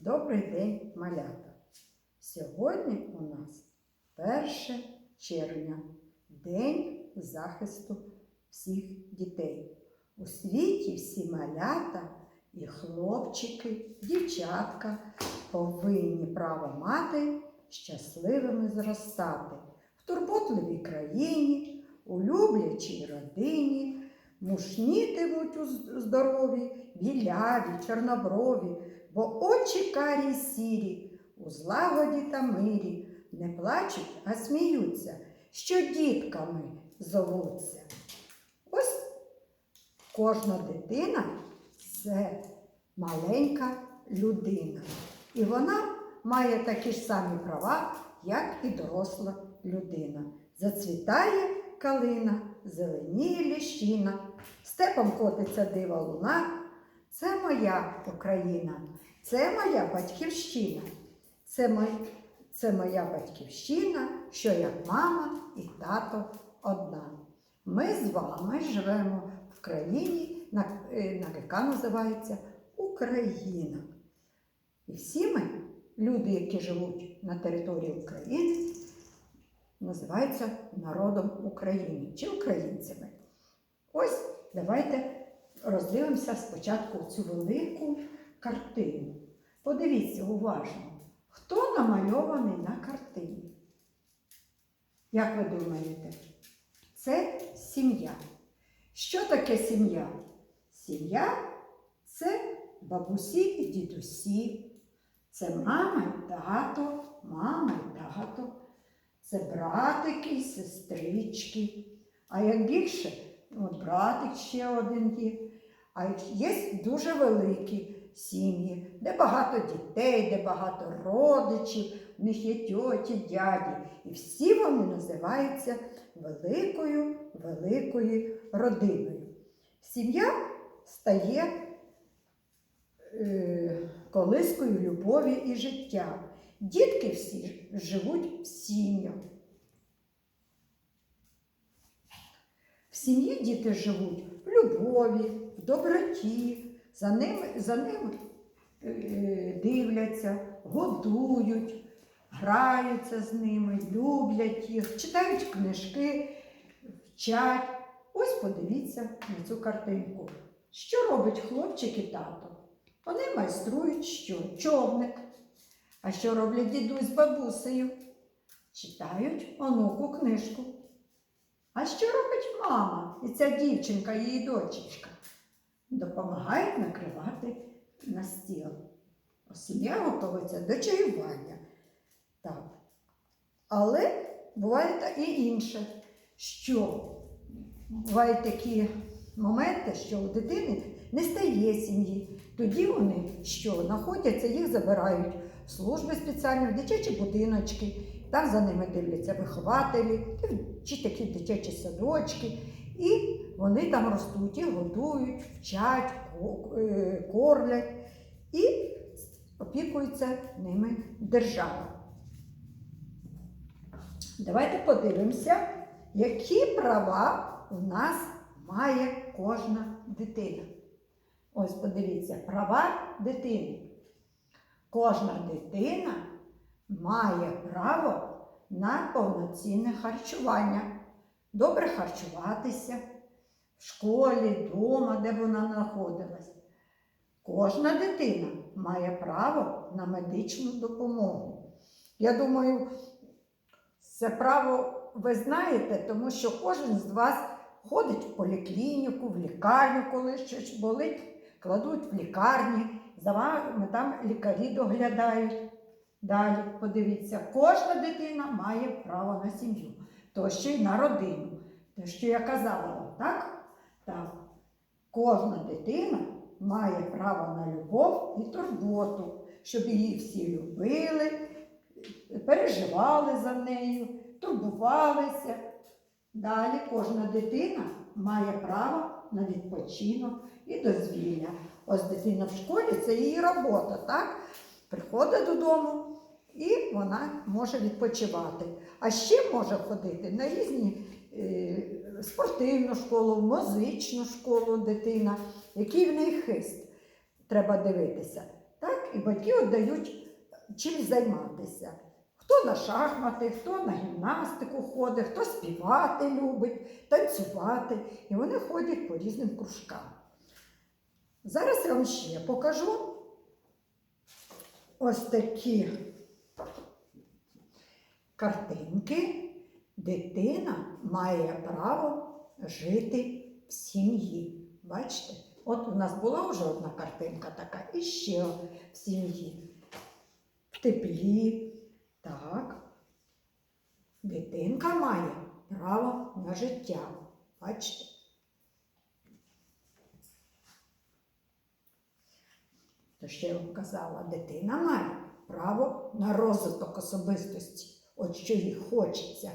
Добрий день, малята! Сьогодні у нас 1 червня, День захисту всіх дітей. У світі всі малята і хлопчики, дівчатка повинні право мати щасливими зростати в турботливій країні, у люблячій родині, мушнітимуть у здорові, біляві, чорноброві, бо очі карі сірі, у злагоді та мирі, не плачуть, а сміються, що дітками зовуться. Ось кожна дитина це маленька людина. І вона має такі ж самі права, як і доросла людина. Зацвітає калина, зеленіє ліщина, степом котиться дива луна. Це моя Україна, це моя батьківщина. Це, мой, це моя батьківщина, що як мама і тато одна. Ми з вами живемо в країні, на, е, на яка називається Україна. І всі ми, люди, які живуть на території України, називаються народом України чи українцями. Ось давайте роздивимося спочатку цю велику картину. Подивіться уважно, хто намальований на картині. Як ви думаєте? Це сім'я. Що таке сім'я? Сім'я це бабусі і дідусі, це мама і тато, мама і тато, це братики і сестрички. А як більше, от братик ще один є. А є дуже великі сім'ї, де багато дітей, де багато родичів, в них є тьоті, дяді. І всі вони називаються великою великою родиною. Сім'я стає е, колискою любові і життя. Дітки всі живуть в сім'ях. В сім'ї діти живуть в любові, в доброті, за ними, за е, дивляться, годують, граються з ними, люблять їх, читають книжки, вчать. Ось подивіться на цю картинку. Що робить хлопчик і тато? Вони майструють що? Човник. А що роблять дідусь з бабусею? Читають онуку книжку. А що робить мама і ця дівчинка, її дочечка? Допомагають накривати на стіл. Сім'я готується до чаювання. Так. Але буває і інше, що бувають такі моменти, що у дитини не стає сім'ї. Тоді вони що знаходяться, їх забирають в служби спеціальні, в дитячі будиночки, там за ними дивляться вихователі, чи такі дитячі садочки. І вони там ростуть і годують, вчать, е, кормлять і опікується ними держава. Давайте подивимося, які права у нас має кожна дитина. Ось подивіться, права дитини. Кожна дитина має право на повноцінне харчування, добре харчуватися в школі, вдома, де вона знаходилась. Кожна дитина має право на медичну допомогу. Я думаю, це право ви знаєте, тому що кожен з вас ходить в поліклініку, в лікарню, коли щось болить, кладуть в лікарні, за вами там лікарі доглядають. Далі, подивіться, кожна дитина має право на сім'ю, то ще й на родину. Те, що я казала вам, так? Так. Кожна дитина має право на любов і турботу, щоб її всі любили, переживали за нею, турбувалися. Далі кожна дитина має право на відпочинок і дозвілля. Ось дитина в школі це її робота, так? Приходить додому і вона може відпочивати. А ще може ходити на різні е, спортивну школу, музичну школу дитина, який в неї хист. Треба дивитися. Так? І батьки віддають чим займатися. Хто на шахмати, хто на гімнастику ходить, хто співати любить, танцювати. І вони ходять по різним кружкам. Зараз я вам ще покажу ось такі картинки. Дитина має право жити в сім'ї. Бачите? От у нас була вже одна картинка така, і ще в сім'ї. В теплі. Так. Дитинка має право на життя. Бачите? То ще я вам казала, дитина має право на розвиток особистості. От що їй хочеться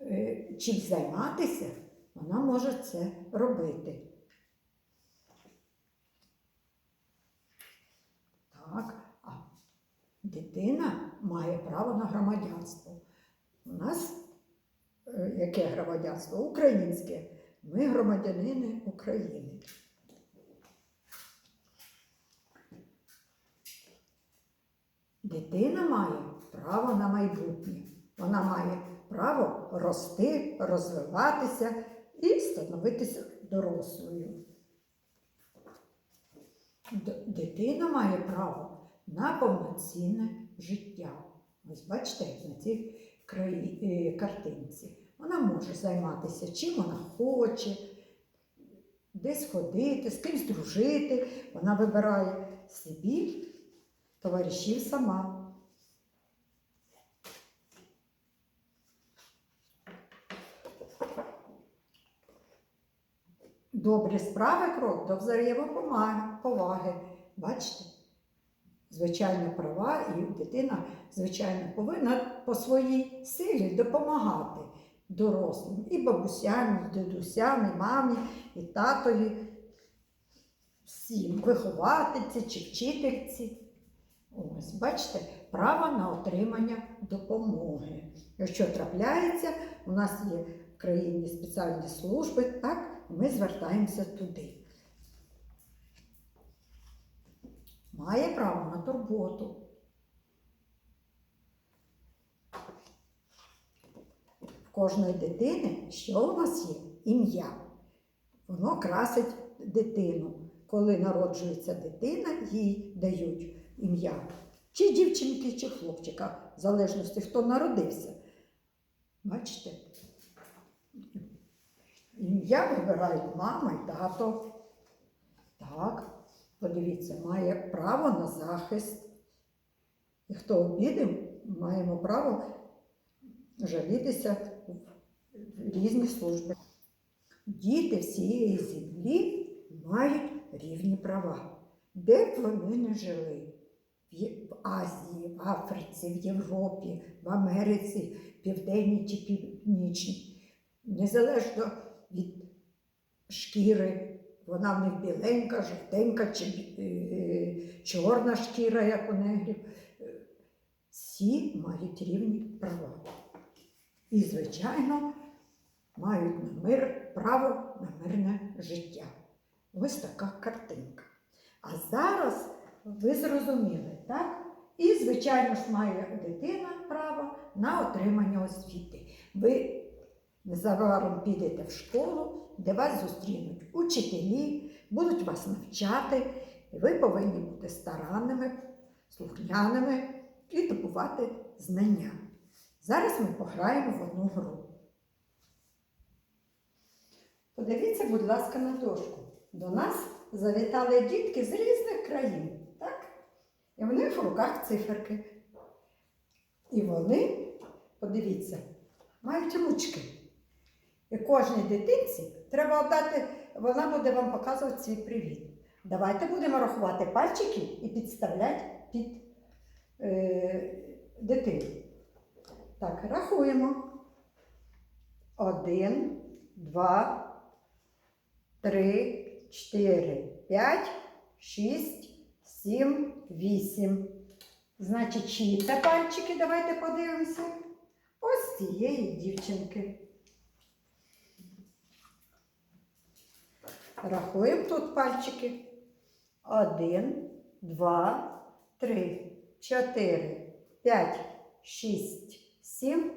е, чим займатися, вона може це робити. Так, а дитина має право на громадянство. У нас е, яке громадянство? Українське. Ми громадянини України. Дитина має право на майбутнє. Вона має право рости, розвиватися і становитися дорослою. Дитина має право на повноцінне життя. Ось бачите, на цій краї, е, картинці. Вона може займатися чим вона хоче, десь ходити, з кимсь дружити. Вона вибирає собі товаришів сама. Добрі справи крок до взаємоповаги. Бачите? Звичайно, права, і дитина, звичайно, повинна по своїй силі допомагати дорослим і бабусям, і дідусям, і мамі, і татові, всім виховательці чи вчительці. Ось, бачите, право на отримання допомоги. Якщо трапляється, у нас є в країні спеціальні служби, так, ми звертаємося туди. Має право на турботу. В кожної дитини, що у нас є? Ім'я. Воно красить дитину. Коли народжується дитина, їй дають ім'я. Чи дівчинки, чи хлопчика, в залежності, хто народився. Бачите? Ім'я вибирають мама і тато. Так, подивіться, має право на захист. І хто обідав, маємо право жалітися в різні служби. Діти всієї землі мають рівні права, де б вони не жили. В Азії, в Африці, в Європі, в Америці, Південній чи Північній. Незалежно від шкіри, вона в них біленька, жовтенька чи е, чорна шкіра, як у негрів. Е, Всі мають рівні права. І, звичайно, мають на мир право на мирне життя. Ось така картинка. А зараз ви зрозуміли, так? І, звичайно ж, має дитина право на отримання освіти. Ви незабаром підете в школу, де вас зустрінуть учителі, будуть вас навчати, і ви повинні бути старанними, слухняними і добувати знання. Зараз ми пограємо в одну гру. Подивіться, будь ласка, на дошку. До нас завітали дітки з різних країн, так? І в них в руках циферки. І вони, подивіться, мають ручки. І кожній дитинці треба дати, вона буде вам показувати свій привіт. Давайте будемо рахувати пальчики і підставляти під е, дитину. Так, рахуємо. Один, два, три, чотири, п'ять, шість, сім, вісім. Значить, чиї це пальчики, давайте подивимося. Ось цієї дівчинки. Рахуємо тут пальчики. Один, два, три, чотири, п'ять, шість, сім,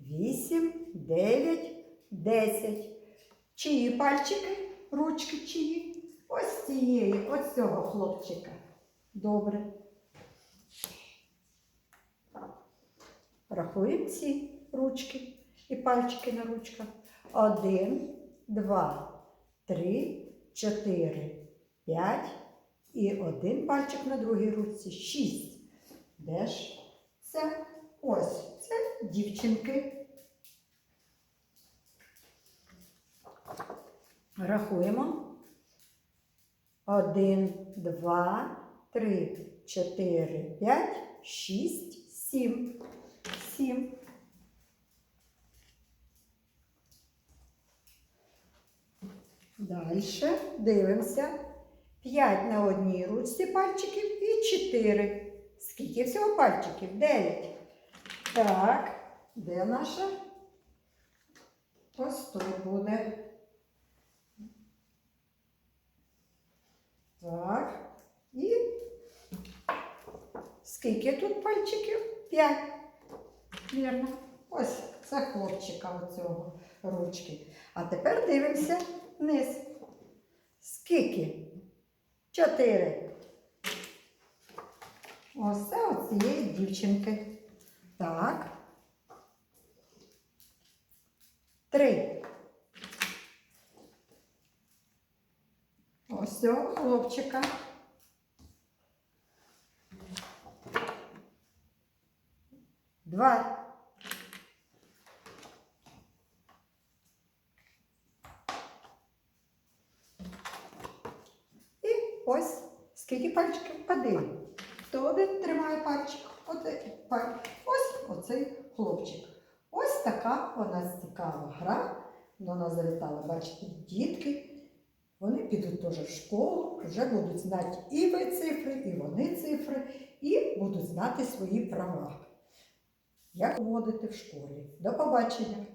вісім, дев'ять, десять. Чиї пальчики, ручки чиї? Ось цієї, ось цього хлопчика. Добре. Рахуємо ці ручки і пальчики на ручках. Один, два, три, чотири, п'ять. І один пальчик на другій руці. Шість. Де ж це? Ось це дівчинки. Рахуємо. Один, два, три, чотири, п'ять, шість, сім. Сім. Далі дивимося. П'ять на одній ручці пальчиків і чотири. Скільки всього пальчиків? Дев'ять. Так, де наша? Ось тут буде. Так. І скільки тут пальчиків? П'ять. Вірно. Ось це хлопчика оцього ручки. А тепер дивимося вниз. Скільки? Чотири. Ось це оцієї дівчинки. Так. Три. Ось цього хлопчика. Два. І ось пальчиків один. Хто один тримає пальчик? Ось оцей хлопчик. Ось така у нас цікава гра. Вона завітала, бачите, дітки. Вони підуть теж в школу, вже будуть знати і ви цифри, і вони цифри, і будуть знати свої права. Як поводити в школі. До побачення!